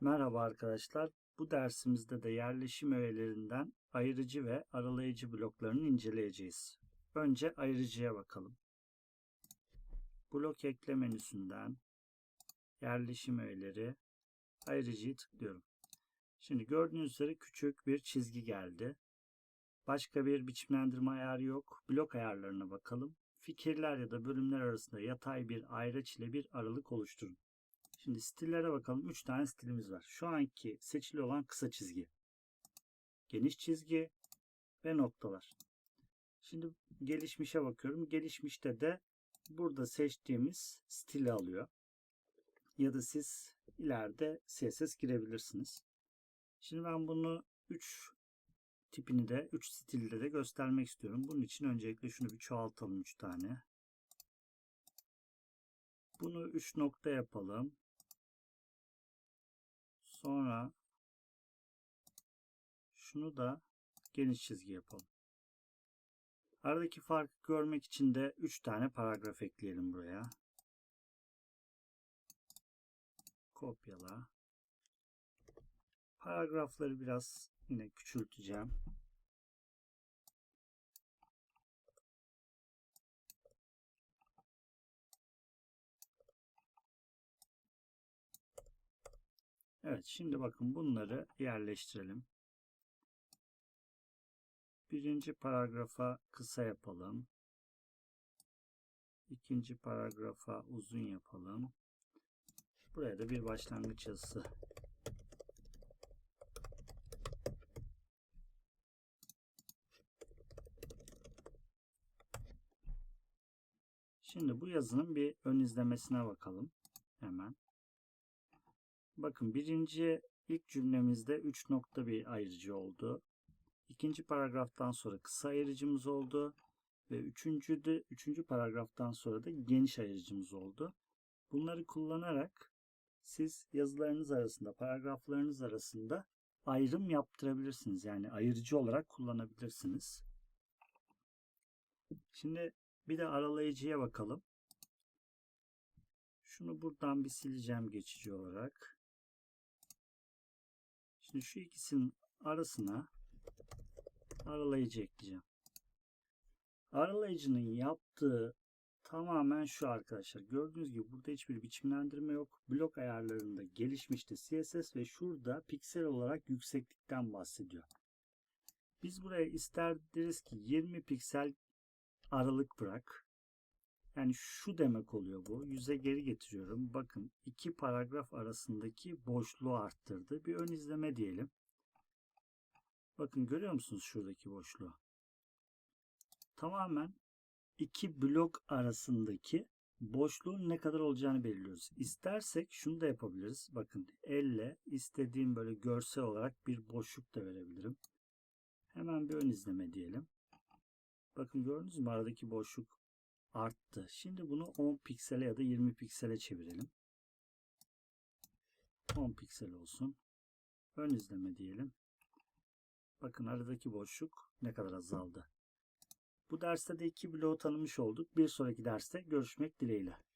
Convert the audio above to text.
Merhaba arkadaşlar. Bu dersimizde de yerleşim öğelerinden ayırıcı ve aralayıcı bloklarını inceleyeceğiz. Önce ayırıcıya bakalım. Blok ekle menüsünden yerleşim öğeleri ayırıcıyı tıklıyorum. Şimdi gördüğünüz üzere küçük bir çizgi geldi. Başka bir biçimlendirme ayarı yok. Blok ayarlarına bakalım. Fikirler ya da bölümler arasında yatay bir ayraç ile bir aralık oluşturun. Şimdi stillere bakalım. 3 tane stilimiz var. Şu anki seçili olan kısa çizgi. Geniş çizgi ve noktalar. Şimdi gelişmişe bakıyorum. Gelişmişte de burada seçtiğimiz stili alıyor. Ya da siz ileride CSS girebilirsiniz. Şimdi ben bunu 3 tipini de 3 stilde de göstermek istiyorum. Bunun için öncelikle şunu bir çoğaltalım 3 tane. Bunu 3 nokta yapalım. Sonra şunu da geniş çizgi yapalım. Aradaki farkı görmek için de 3 tane paragraf ekleyelim buraya. Kopyala. Paragrafları biraz yine küçülteceğim. Evet şimdi bakın bunları yerleştirelim. Birinci paragrafa kısa yapalım. İkinci paragrafa uzun yapalım. Buraya da bir başlangıç yazısı. Şimdi bu yazının bir ön izlemesine bakalım. Bakın birinci ilk cümlemizde 3 nokta bir ayırıcı oldu. İkinci paragraftan sonra kısa ayırıcımız oldu. Ve üçüncü de, üçüncü paragraftan sonra da geniş ayırıcımız oldu. Bunları kullanarak siz yazılarınız arasında, paragraflarınız arasında ayrım yaptırabilirsiniz. Yani ayırıcı olarak kullanabilirsiniz. Şimdi bir de aralayıcıya bakalım. Şunu buradan bir sileceğim geçici olarak. Şimdi şu ikisinin arasına aralayıcı ekleyeceğim. Aralayıcının yaptığı tamamen şu arkadaşlar. Gördüğünüz gibi burada hiçbir biçimlendirme yok. Blok ayarlarında gelişmişti CSS ve şurada piksel olarak yükseklikten bahsediyor. Biz buraya ister deriz ki 20 piksel aralık bırak. Yani şu demek oluyor bu. Yüze geri getiriyorum. Bakın iki paragraf arasındaki boşluğu arttırdı. Bir ön izleme diyelim. Bakın görüyor musunuz şuradaki boşluğu? Tamamen iki blok arasındaki boşluğun ne kadar olacağını belirliyoruz. İstersek şunu da yapabiliriz. Bakın elle istediğim böyle görsel olarak bir boşluk da verebilirim. Hemen bir ön izleme diyelim. Bakın gördünüz mü aradaki boşluk arttı. Şimdi bunu 10 piksele ya da 20 piksele çevirelim. 10 piksel olsun. Ön izleme diyelim. Bakın aradaki boşluk ne kadar azaldı. Bu derste de iki bloğu tanımış olduk. Bir sonraki derste görüşmek dileğiyle.